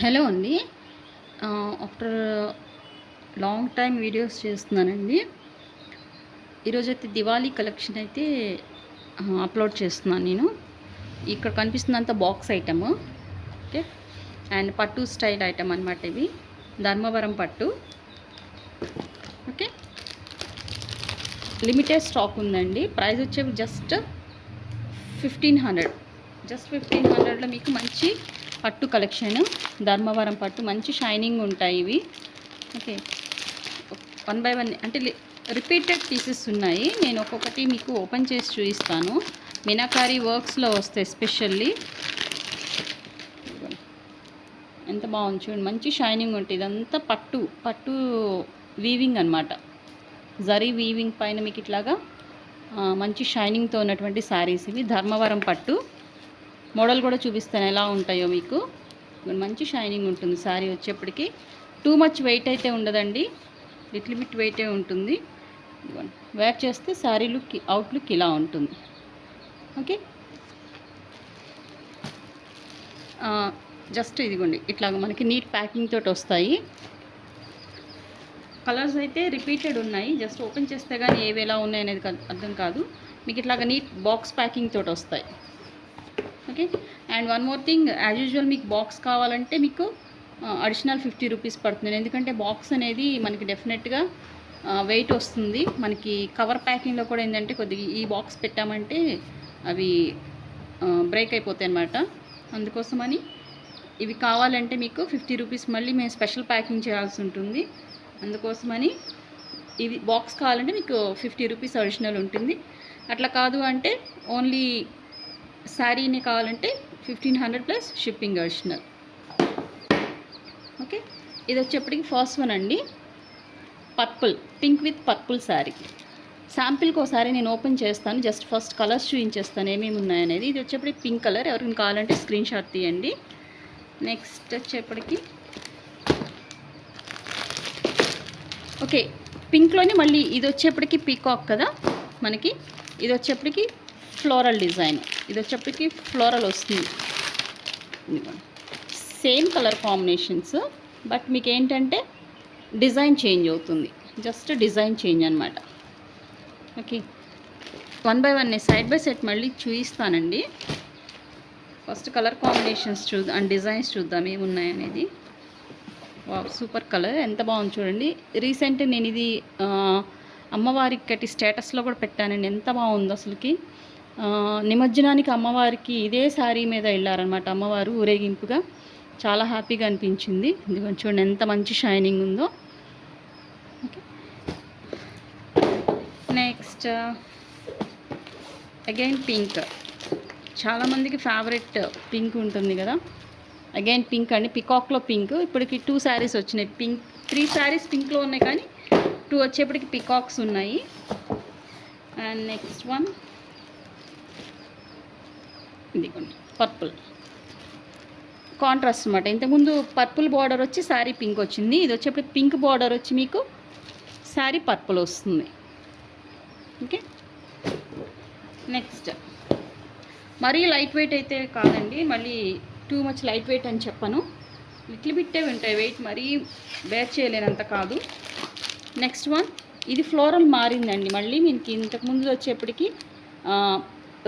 Hello అండి. After long time videos చేస్తున్నానండి. ఈరోజైతే దివాళీ కలెక్షన్ అయితే అప్లోడ్ చేస్తున్నాను నేను. ఇక్కడ కనిపిస్తుందంత బాక్స్ ఐటమ్ ఓకే? అండ్ పట్టు స్టైల్ ఐటమ్ అనమాట ఇవి. ధర్మవరం పట్టు ఓకే? లిమిటెడ్ స్టాక్ ఉందండి. ప్రైస్ వచ్చేవి just fifteen hundred. Just fifteen హండ్రెడ్లో మీకు మంచి పట్టు కలెక్షన్ ధర్మవరం పట్టు మంచి షైనింగ్ ఉంటాయి ఇవి. ఓకే. వన్ బై వన్ అంటే రిపీటెడ్ పీసెస్ ఉన్నాయి. నేను ఒక్కొక్కటి మీకు ఓపెన్ చేసి చూపిస్తాను. మినాకారీ వర్క్స్లో వస్తాయి స్పెషల్లీ. ఎంత బాగుంది చూడండి. మంచి షైనింగ్ ఉంటుంది. ఇదంతా పట్టు పట్టు వీవింగ్ అనమాట జరీ వీవింగ్ పైన మీకు ఇట్లాగా మంచి షైనింగ్తో ఉన్నటువంటి శారీస్ ఇవి. ధర్మవరం పట్టు. మోడల్ కూడా చూపిస్తాను ఎలా ఉంటాయో మీకు. మంచి షైనింగ్ ఉంటుంది శారీ వచ్చేప్పటికి. టూ మచ్ వెయిట్ అయితే ఉండదండి. లిటిల్ బిట్ వెయిటే ఉంటుంది. వేర్ చేస్తే శారీ లుక్ అవుట్ లుక్ ఇలా ఉంటుంది. ఓకే. జస్ట్ ఇదిగోండి ఇట్లా మనకి నీట్ ప్యాకింగ్ తోటి వస్తాయి. కలర్స్ అయితే రిపీటెడ్ ఉన్నాయి. జస్ట్ ఓపెన్ చేస్తే కానీ ఏవి ఎలా ఉన్నాయి అనేది అర్థం కాదు. మీకు ఇట్లాగ నీట్ బాక్స్ ప్యాకింగ్ తోటి వస్తాయి. Okay. And one more thing as usual మీకు బాక్స్ కావాలంటే మీకు అడిషనల్ ఫిఫ్టీ రూపీస్ పడుతుంది. ఎందుకంటే బాక్స్ అనేది మనకి డెఫినెట్గా వెయిట్ వస్తుంది. మనకి కవర్ ప్యాకింగ్లో కూడా ఏంటంటే కొద్దిగా ఈ బాక్స్ పెట్టామంటే అవి బ్రేక్ అయిపోతాయి అన్నమాట. అందుకోసమని ఇవి కావాలంటే మీకు ఫిఫ్టీ రూపీస్ మళ్ళీ మేము స్పెషల్ ప్యాకింగ్ చేయాల్సి ఉంటుంది. అందుకోసమని ఇవి బాక్స్ కావాలంటే మీకు ఫిఫ్టీ రూపీస్ అడిషనల్ ఉంటుంది. అట్లా కాదు అంటే ఓన్లీ శారీని కావాలంటే fifteen hundred plus shipping additional. Okay? ఇది వచ్చేప్పటికి ఫస్ట్ వన్ అండి. Purple pink with purple sari. శాంపిల్కి ఒకసారి నేను ఓపెన్ చేస్తాను. జస్ట్ ఫస్ట్ కలర్స్ చూపించేస్తాను ఏమేమి ఉన్నాయనేది. ఇది వచ్చేప్పటికి పింక్ కలర్. ఎవరికి కావాలంటే స్క్రీన్ షాట్ తీయండి. నెక్స్ట్ వచ్చేప్పటికి ఓకే పింక్లోనే మళ్ళీ ఇది వచ్చేప్పటికి పీకాక్ కదా మనకి. ఇది వచ్చేప్పటికి ఫ్లోరల్ డిజైన్. ఇది వచ్చేప్పటికి ఫ్లోరల్ వస్తుంది. సేమ్ కలర్ కాంబినేషన్స్ బట్ మీకు ఏంటంటే డిజైన్ చేంజ్ అవుతుంది. జస్ట్ డిజైన్ చేంజ్ అనమాట okay. One by one side by side మళ్ళీ చూపిస్తానండి ఫస్ట్ కలర్ కాంబినేషన్స్ చూద్దాం అండ్ డిజైన్స్ చూద్దాం ఏమున్నాయనేది. వావ్ సూపర్ కలర్ ఎంత బాగుంది చూడండి. రీసెంట్ నేను ఇది అమ్మవారికి కట్టి స్టేటస్లో కూడా పెట్టానండి. ఎంత బాగుందో అసలుకి. నిమజ్జనానికి అమ్మవారికి ఇదే శారీ మీద వెళ్ళారనమాట అమ్మవారు ఊరేగింపుగా చాలా హ్యాపీగా అనిపించింది. ఇదిగోండి చూడండి ఎంత మంచి షైనింగ్ ఉందో. Next again pink. చాలామందికి ఫేవరెట్ పింక్ ఉంటుంది కదా. అగైన్ పింక్ అండి. పికాక్లో పింక్. ఇప్పటికి టూ శారీస్ వచ్చినాయి. పింక్ త్రీ శారీస్ పింక్లో ఉన్నాయి కానీ టూ వచ్చేప్పటికి పికాక్స్ ఉన్నాయి. And next one. ఇదిగోండి పర్పుల్ కాంట్రాస్ట్ అనమాట ఇంతకుముందు పర్పుల్ బార్డర్ వచ్చి శారీ పింక్ వచ్చింది. ఇది వచ్చేప్పుడు పింక్ బార్డర్ వచ్చి మీకు శారీ పర్పుల్ వస్తుంది. ఓకే నెక్స్ట్ మరీ లైట్ వెయిట్ అయితే కాదండి. మళ్ళీ టూ మచ్ లైట్ వెయిట్ అని చెప్పను. లిటిల్ బిట్టే ఉంటాయి వెయిట్ మరీ బేర్ చేయలేనంత కాదు. నెక్స్ట్ వన్ ఇది ఫ్లోరల్ మారిందండి. మళ్ళీ మీకు ఇంతకుముందు వచ్చేప్పటికి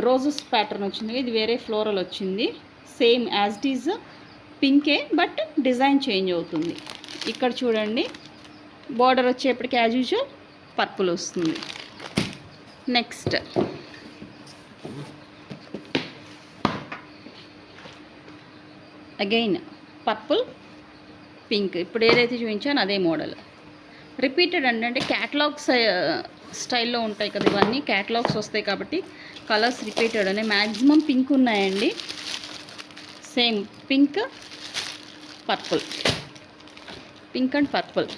రోజెస్ ప్యాటర్న్ వచ్చింది. ఇది వేరే ఫ్లోరల్ వచ్చింది. సేమ్ యాజ్ ఇట్ ఈజ్ పింకే బట్ డిజైన్ చేంజ్ అవుతుంది. ఇక్కడ చూడండి. బార్డర్ వచ్చేప్పటికి యాజ్ యూజువల్ పర్పుల్ వస్తుంది. నెక్స్ట్ అగైన్ పర్పుల్ పింక్ ఇప్పుడు ఏదైతే చూపించానో అదే మోడల్ రిపీటెడ్ అంటే క్యాటలాగ్స్ స్టైల్లో ఉంటాయి కదా ఇవన్నీ. క్యాటలాగ్స్ వస్తాయి కాబట్టి కలర్స్ రిపీటెడ్ అనే మ్యాక్సిమం పింక్ ఉన్నాయండి. Same pink purple pink and purple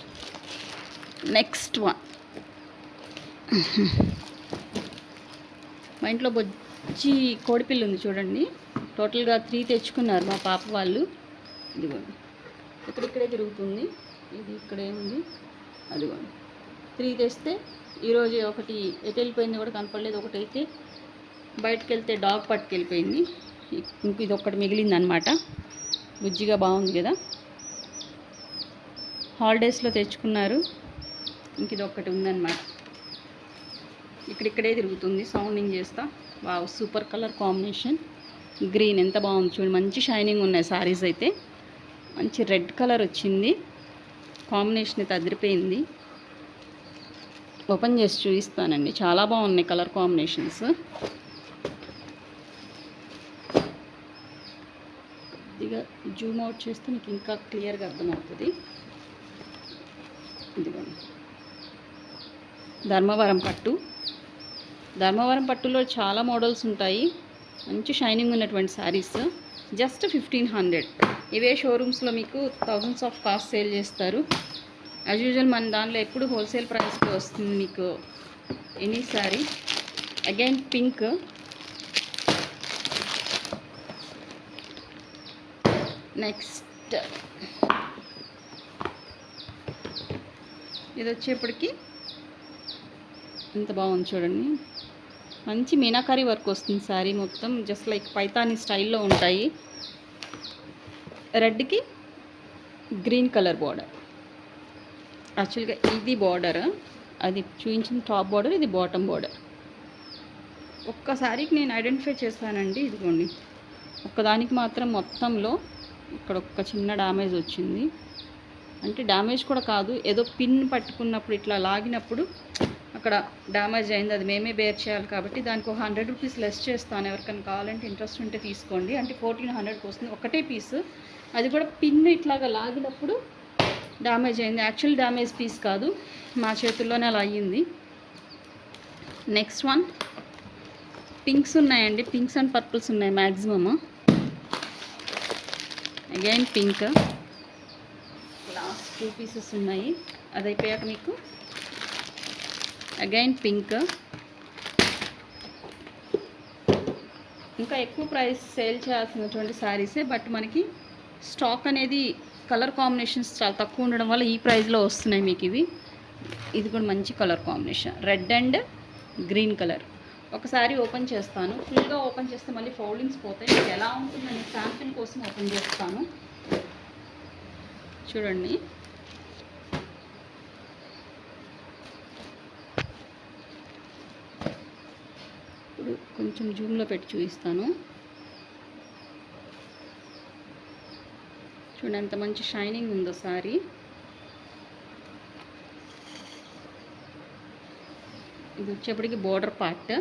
next one మా ఇంట్లో బొజ్జి కోడిపిల్ల ఉంది చూడండి. టోటల్గా త్రీ తెచ్చుకున్నారు మా పాప వాళ్ళు. ఇదిగోండి. ఇక్కడిక్కడే తిరుగుతుంది. ఇది ఇక్కడే ఉంది అదిగోండి. త్రీ తెస్తే ఈరోజు ఒకటి ఎటు వెళ్ళిపోయింది కూడా కనపడలేదు. ఒకటి అయితే బయటకు వెళ్తే డాగ్ పట్టుకెళ్ళిపోయింది. ఇంక ఇది ఒక్కటి మిగిలింది అనమాట బుజ్జిగా బాగుంది కదా. హాలిడేస్లో తెచ్చుకున్నారు. ఇంక ఇది ఒక్కటి ఉందన్నమాట ఇక్కడిక్కడే తిరుగుతుంది. సౌండింగ్ చేస్తా. Wow super colour combination. Green ఎంత బాగుంది చూడండి మంచి షైనింగ్ ఉన్నాయి సారీస్ అయితే. మంచి రెడ్ కలర్ వచ్చింది. కాంబినేషన్ అయితే అదిరిపోయింది. ఓపెన్ చేసి చూపిస్తానండి. చాలా బాగున్నాయి కలర్ కాంబినేషన్స్. కొద్దిగా జూమ్ అవుట్ చేస్తే మీకు ఇంకా క్లియర్గా అర్థమవుతుంది. ఇదిగోండి. ధర్మవరం పట్టు. ధర్మవరం పట్టులో చాలా మోడల్స్ ఉంటాయి. మంచి షైనింగ్ ఉన్నటువంటి శారీస్. Just fifteen hundred. ఇవే షోరూమ్స్లో మీకు థౌజండ్స్ ఆఫ్ కాస్ట్ సేల్ చేస్తారు. యాజ్ యూజువల్ మన దానిలో ఎప్పుడు హోల్సేల్ ప్రైస్కి వస్తుంది మీకు? ఎనీ అగైన్ పింక్ నెక్స్ట్ ఇది వచ్చేప్పటికి ఎంత బాగుంది చూడండి. మంచి మీనాకారి వర్క్ వస్తుంది శారీ మొత్తం జస్ట్ లైక్ పైతాని స్టైల్లో ఉంటాయి. రెడ్కి గ్రీన్ కలర్ బార్డర్ యాక్చువల్గా ఇది బార్డర్. అది చూపించిన టాప్ బార్డర్ ఇది బాటమ్ బార్డర్. ఒక్క శారీకి నేను ఐడెంటిఫై చేస్తానండి ఇదిగోండి. ఒక్కదానికి మాత్రం మొత్తంలో ఇక్కడ ఒక్క చిన్న డ్యామేజ్ వచ్చింది. అంటే డ్యామేజ్ కూడా కాదు ఏదో పిన్ పట్టుకున్నప్పుడు ఇట్లా లాగినప్పుడు అక్కడ డ్యామేజ్ అయింది. అది మేమే బేర్ చేయాలి కాబట్టి దానికి ఒక హండ్రెడ్ రూపీస్ లెస్ చేస్తాను. ఎవరికైనా కావాలంటే ఇంట్రెస్ట్ ఉంటే తీసుకోండి. అంటే ఫోర్టీన్ హండ్రెడ్కి వస్తుంది. ఒకటే పీస్. అది కూడా పిన్ ఇట్లాగా లాగినప్పుడు డ్యామేజ్ అయింది. యాక్చువల్ డ్యామేజ్ పీస్ కాదు. మా చేతుల్లోనే అలా అయ్యింది. Next one. పింక్స్ ఉన్నాయండి. పింక్స్ అండ్ పర్పుల్స్ ఉన్నాయి maximum again pink last two pieces ఉన్నాయి. అది అయిపోయాక మీకు. అగైన్ పింక్ ఇంకా ఎక్కువ ప్రైస్ సేల్ చేయాల్సినటువంటి శారీసే బట్ మనకి స్టాక్ అనేది కలర్ కాంబినేషన్స్ చాలా తక్కువ ఉండడం వల్ల ఈ ప్రైస్లో వస్తున్నాయి మీకు ఇవి. ఇది కూడా మంచి colour combination. Red and green colour. ఒకసారి ఓపెన్ చేస్తాను. ఫుల్గా ఓపెన్ చేస్తే మళ్ళీ ఫౌలింగ్స్ పోతాయి. మీకు ఎలా ఉంటుందని శాంపిల్ కోసం ఓపెన్ చేస్తాను. చూడండి. ఇప్పుడు కొంచెం జూమ్లో పెట్టి చూపిస్తాను. చూడండి ఎంత మంచి షైనింగ్ ఉందో సారీ. ఇది వచ్చేప్పటికి border part.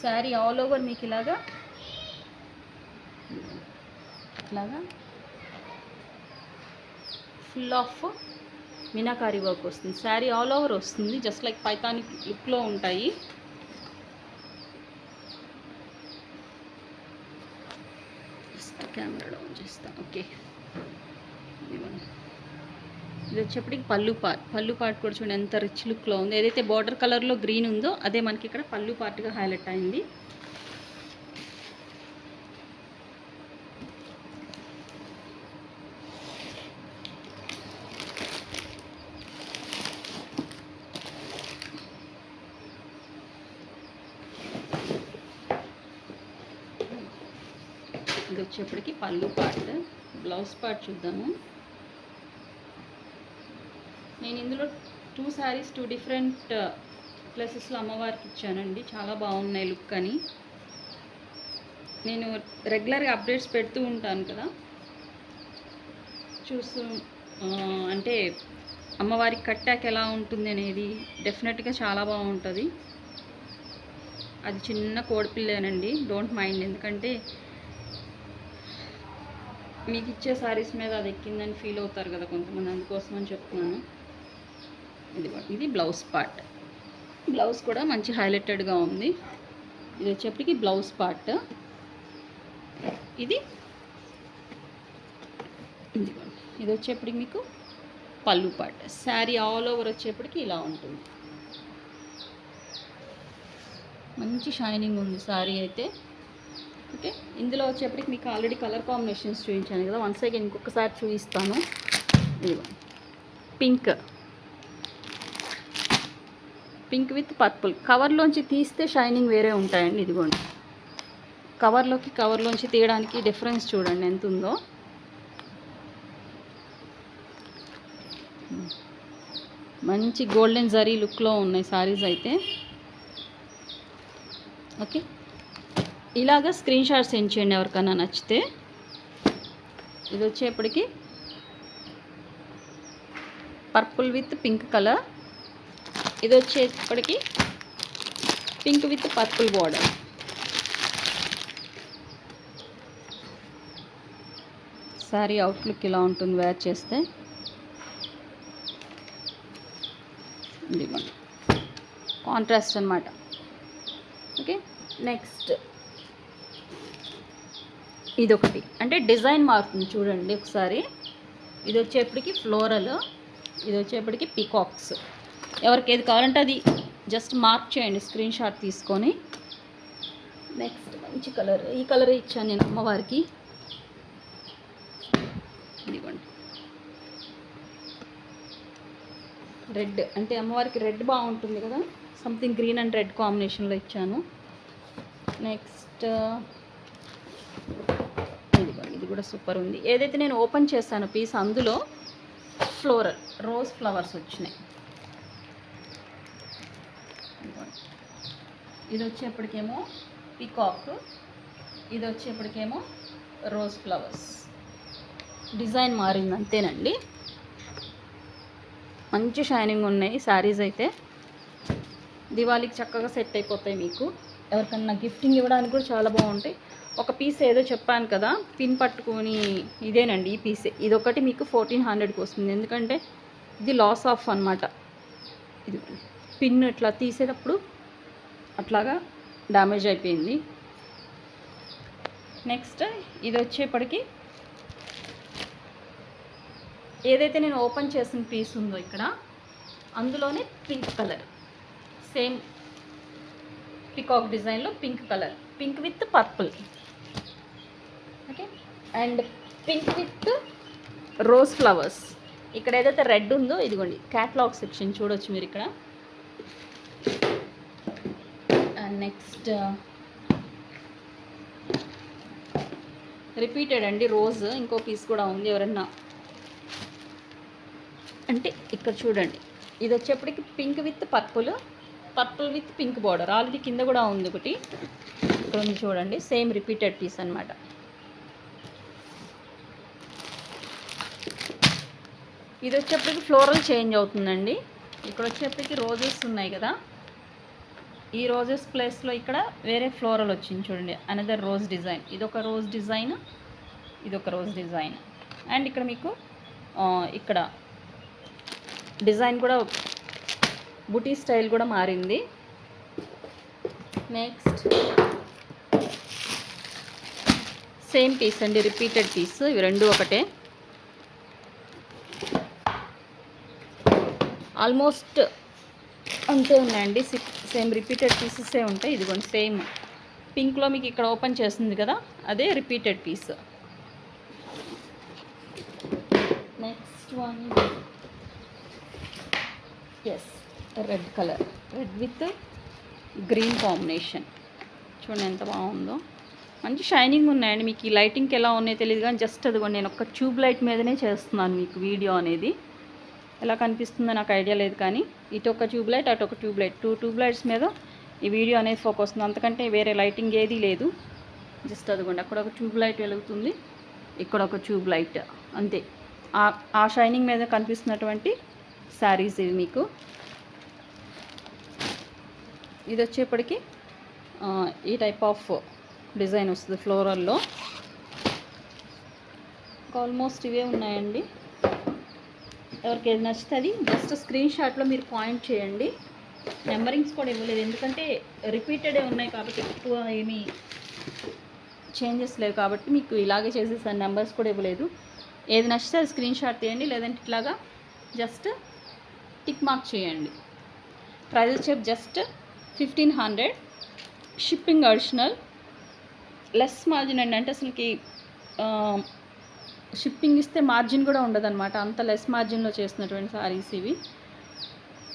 Sari all over మీకు ఇలాగా? ఇట్లాగా? ఫుల్ ఆఫ్ మినాకారీ వర్క్ వస్తుంది. శారీ ఆల్ ఓవర్ వస్తుంది జస్ట్ లైక్ పైతానిక్ లుక్లో ఉంటాయి జస్ట్ కెమెరా ఓకే. ఇది వచ్చేప్పటికి పళ్ళు పార్ట్. పళ్ళు పార్ట్ కూడా చూడండి ఎంత రిచ్ లుక్లో ఉంది. ఏదైతే బార్డర్ కలర్లో గ్రీన్ ఉందో అదే మనకి ఇక్కడ పళ్ళు పార్ట్గా హైలైట్ అయింది. ఇది వచ్చేప్పటికి పళ్ళు పార్ట్. బ్లౌజ్ పార్ట్ చూద్దాము. నేను ఇందులో టూ శారీస్ టూ డిఫరెంట్ ప్లేసెస్లో అమ్మవారికి ఇచ్చానండి. చాలా బాగున్నాయి లుక్ అని. నేను రెగ్యులర్గా అప్డేట్స్ పెడుతూ ఉంటాను కదా. చూస్తూ అంటే అమ్మవారికి కట్టాక ఎలా ఉంటుంది అనేది డెఫినెట్గా చాలా బాగుంటుంది. అది చిన్న కోడిపిల్లేనండి. డోంట్ మైండ్ ఎందుకంటే మీకు ఇచ్చే శారీస్ మీద అది ఎక్కిందని ఫీల్ అవుతారు కదా కొంతమంది అందుకోసం అని చెప్తున్నాను. ఇది ఇది బ్లౌజ్ పార్ట్ బ్లౌజ్ కూడా మంచి హైలైటెడ్గా ఉంది. ఇది వచ్చేప్పటికి బ్లౌజ్ పార్ట్ ఇది ఇదిగోండి ఇది వచ్చేప్పటికి మీకు పళ్ళు పార్ట్ శారీ ఆల్ ఓవర్ వచ్చేప్పటికి ఇలా ఉంటుంది. మంచి షైనింగ్ ఉంది శారీ అయితే. ఓకే. ఇందులో వచ్చేప్పటికి మీకు ఆల్రెడీ కలర్ కాంబినేషన్స్ చూపించాను కదా. వన్స్ అగైన్ ఇంకొకసారి చూపిస్తాను. ఇదిగో. పింక్ పింక్ విత్ పర్పుల్ కవర్లోంచి తీస్తే షైనింగ్ వేరే ఉంటాయండి ఇదిగోండి. కవర్లోకి కవర్లోంచి తీయడానికి డిఫరెన్స్ చూడండి ఎంత ఉందో. మంచి గోల్డెన్ జరీ లుక్లో ఉన్నాయి శారీస్ అయితే. ఓకే. ఇలాగ స్క్రీన్ షాట్ సెండ్ చేయండి ఎవరికైనా నచ్చితే. ఇది వచ్చేప్పటికి పర్పుల్ విత్ పింక్ కలర్. ఇది వచ్చేప్పటికి pink with purple border. Sari outlook ఇలా ఉంటుంది వేర్ చేస్తే. ఇదిగోండి. కాంట్రాస్ట్ అనమాట ఓకే నెక్స్ట్. ఇదొకటి. అంటే డిజైన్ మారుతుంది చూడండి ఒకసారి. ఇది వచ్చేప్పటికి ఫ్లోరల్ ఇది వచ్చేప్పటికి పీకాక్స్. ఎవరికి ఏది కావాలంటే అది జస్ట్ మార్క్ చేయండి స్క్రీన్ షాట్ తీసుకొని. నెక్స్ట్ మంచి కలర్ ఈ కలర్ ఇచ్చాను నేను అమ్మవారికి. ఇదిగోండి. రెడ్ అంటే అమ్మవారికి రెడ్ బాగుంటుంది కదా? సంథింగ్ గ్రీన్ అండ్ రెడ్ కాంబినేషన్లో ఇచ్చాను. నెక్స్ట్ కూడా సూపర్ ఉంది. ఏదైతే నేను ఓపెన్ చేశాను పీస్ అందులో ఫ్లోరల్ రోజ్ ఫ్లవర్స్ వచ్చినాయి. ఇది వచ్చేప్పటికేమో పికాక్ ఇది వచ్చేప్పటికేమో రోజ్ ఫ్లవర్స్ డిజైన్ మారింది అంతేనండి. మంచి షైనింగ్ ఉన్నాయి శారీస్ అయితే. దివాళీకి చక్కగా సెట్ అయిపోతాయి మీకు. ఎవరికన్నా గిఫ్టింగ్ ఇవ్వడానికి కూడా చాలా బాగుంటాయి. ఒక పీస్ ఏదో చెప్పాను కదా పిన్ పట్టుకొని ఇదేనండి ఈ పీస్ ఇదొకటి మీకు ఫోర్టీన్ హండ్రెడ్కి వస్తుంది. ఎందుకంటే ఇది లాస్ ఆఫ్ అనమాట ఇది పిన్ ఇట్లా తీసేటప్పుడు అట్లాగా డ్యామేజ్ అయిపోయింది. నెక్స్ట్ ఇది వచ్చేప్పటికి ఏదైతే నేను ఓపెన్ చేసిన పీస్ ఉందో ఇక్కడ అందులోనే పింక్ కలర్ సేమ్ పికాక్ డిజైన్లో pink colour pink with purple okay and pink with rose flowers ఇక్కడ ఏదైతే రెడ్ ఉందో ఇదిగోండి క్యాట్లాగ్ సెక్షన్ చూడొచ్చు మీరు ఇక్కడ. నెక్స్ట్ రిపీటెడ్ uh, అండి రోజ్ ఇంకో పీస్ కూడా ఉంది ఎవరన్నా. అంటే ఇక్కడ చూడండి ఇది వచ్చేప్పటికి pink with purple purple with pink border. Already కింద కూడా ఉంది ఒకటి. ఇక్కడ ఉంది చూడండి సేమ్ రిపీటెడ్ పీస్ అనమాట ఇది వచ్చేప్పటికి ఫ్లోరల్ చేంజ్ అవుతుందండి. ఇక్కడ వచ్చేప్పటికి రోజెస్ ఉన్నాయి కదా. ఈ రోజెస్ ప్లేస్లో ఇక్కడ వేరే ఫ్లోరల్ వచ్చింది చూడండి అనదర్ రోజ్ డిజైన్ ఇదొక రోజ్ డిజైన్ ఇదొక రోజ్ డిజైన్ అండ్ ఇక్కడ మీకు ఇక్కడ డిజైన్ కూడా బుటీ స్టైల్ కూడా మారింది. నెక్స్ట్ సేమ్ పీస్ అండి రిపీటెడ్ పీస్ ఇవి రెండు ఒకటే. ఆల్మోస్ట్ అంతే ఉన్నాయండి. సేమ్ రిపీటెడ్ పీసెసే ఉంటాయి. ఇదిగోండి సేమ్ పింక్లో మీకు ఇక్కడ ఓపెన్ చేస్తుంది కదా అదే repeated piece next one yes red colour. Red with green combination. చూడండి ఎంత బాగుందో. మంచి షైనింగ్ ఉన్నాయండి. మీకు ఈ లైటింగ్కి ఎలా ఉన్నాయో తెలియదు కానీ జస్ట్ అదిగోండి నేను ఒక ట్యూబ్ లైట్ మీదనే చేస్తున్నాను మీకు వీడియో అనేది. ఎలా కనిపిస్తుందో నాకు ఐడియా లేదు కానీ ఇటు ఒక ట్యూబ్ లైట్ అటు ఒక tube light. Two tube lights మీద ఈ వీడియో అనేది ఫోకస్ ఉంది. అంతకంటే వేరే లైటింగ్ ఏదీ లేదు. జస్ట్ అదిగోండి అక్కడ ఒక ట్యూబ్ లైట్ వెలుగుతుంది. ఇక్కడ ఒక ట్యూబ్ లైట్. అంతే. ఆ- ఆ షైనింగ్ మీద కనిపిస్తున్నటువంటి శారీస్ ఇవి మీకు. ఇది వచ్చేప్పటికి ఈ టైప్ ఆఫ్ డిజైన్ వస్తుంది ఫ్లోరల్లో ఆల్మోస్ట్ ఇవే ఉన్నాయండి. ఎవరికి ఏది నచ్చితే అది జస్ట్ స్క్రీన్ షాట్లో మీరు పాయింట్ చేయండి. నెంబరింగ్స్ కూడా ఇవ్వలేదు ఎందుకంటే రిపీటెడే ఉన్నాయి కాబట్టి ఎక్కువ ఏమీ చేంజెస్ లేవు కాబట్టి మీకు ఇలాగే చేసేసాను నెంబర్స్ కూడా ఇవ్వలేదు. ఏది నచ్చితే అది స్క్రీన్ షాట్ తీయండి లేదంటే ఇట్లాగా జస్ట్ టిక్ మార్క్ చేయండి. ప్రైస్ చెప్పి just fifteen hundred. Shipping additional less margin అండి. అంటే అసలుకి షిప్పింగ్ ఇస్తే మార్జిన్ కూడా ఉండదన్నమాట. అంత లెస్ మార్జిన్లో చేసినటువంటి సారీస్ ఇవి.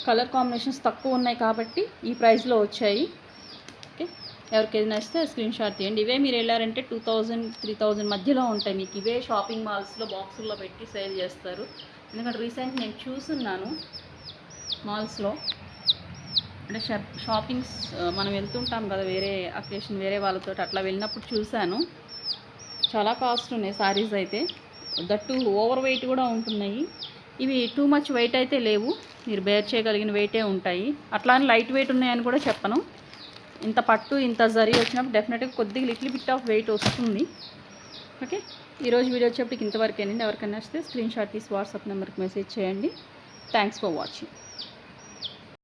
కలర్ కాంబినేషన్స్ తక్కువ ఉన్నాయి కాబట్టి ఈ ప్రైస్లో వచ్చాయి. ఓకే? ఎవరికి ఏది నచ్చితే స్క్రీన్ షాట్ తీయండి. ఇవే మీరు వెళ్ళారంటే టూ థౌజండ్ త్రీ థౌజండ్ మధ్యలో ఉంటాయి మీకు. ఇవే షాపింగ్ మాల్స్లో బాక్సుల్లో పెట్టి సేల్ చేస్తారు. ఎందుకంటే రీసెంట్ నేను చూసున్నాను మాల్స్లో. అంటే షాప్ షాపింగ్స్ మనం వెళ్తుంటాం కదా వేరే అకేషన్ వేరే వాళ్ళతో అట్లా వెళ్ళినప్పుడు చూశాను. చాలా కాస్ట్ ఉన్నాయి సారీస్ అయితే. దట్టు ఓవర్ వెయిట్ కూడా ఉంటున్నాయి. ఇవి టూ మచ్ వెయిట్ అయితే లేవు. మీరు బేర్ చేయగలిగిన వెయిటే ఉంటాయి. అట్లా అని లైట్ వెయిట్ ఉన్నాయని కూడా చెప్పను. ఇంత పట్టు ఇంత జరీ వచ్చినప్పుడు డెఫినెట్గా కొద్దిగా లిటిల్ బిట్ ఆఫ్ వెయిట్ వస్తుంది. ఓకే? ఈరోజు వీడియో వచ్చేప్పటికి ఇంతవరకేనండి ఎవరికైనా వస్తే స్క్రీన్ షాట్ తీసి వాట్సాప్ నెంబర్కి మెసేజ్ చేయండి. Thanks for watching.